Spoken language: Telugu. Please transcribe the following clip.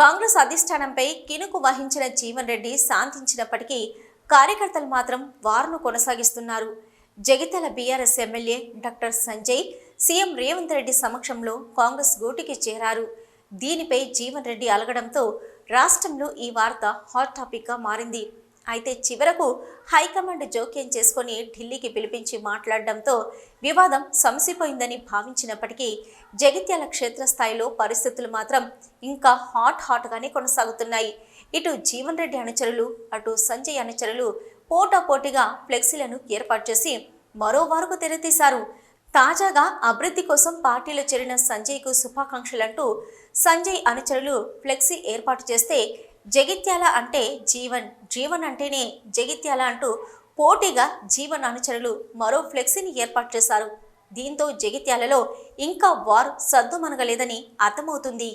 కాంగ్రెస్ అధిష్టానంపై కినుకు వహించిన జీవన్ రెడ్డి శాంతించినప్పటికీ కార్యకర్తలు మాత్రం వారును కొనసాగిస్తున్నారు. Jagtial BRS MLA doctor Sanjay CM Revanth Reddy సమక్షంలో కాంగ్రెస్ గూటికి చేరారు. దీనిపై జీవన్ రెడ్డి అలగడంతో రాష్ట్రంలో ఈ వార్త హాట్ టాపిక్గా మారింది. అయితే చివరకు హైకమాండ్ జోక్యం చేసుకొని ఢిల్లీకి పిలిపించి మాట్లాడడంతో వివాదం సమసిపోయిందని భావించినప్పటికీ జగిత్యాల క్షేత్రస్థాయిలో పరిస్థితులు మాత్రం ఇంకా హాట్ హాట్గానే కొనసాగుతున్నాయి. ఇటు జీవన్ రెడ్డి అనుచరులు అటు సంజయ్ అనుచరులు పోటాపోటీగా ఫ్లెక్సీలను ఏర్పాటు చేసి మరో వరకు తెరతీశారు. తాజాగా అభివృద్ధి కోసం పార్టీలో చేరిన సంజయ్కు శుభాకాంక్షలంటూ సంజయ్ అనుచరులు ఫ్లెక్సీ ఏర్పాటు చేస్తే జగిత్యాల అంటే జీవన్. జీవన్ అంటేనే జగిత్యాల అంటూ పోటీగా జీవన్ అనుచరులు మరో ఫ్లెక్సీని ఏర్పాటు చేశారు. దీంతో జగిత్యాలలో ఇంకా వారు సద్దుమనగలేదని అర్థమవుతుంది.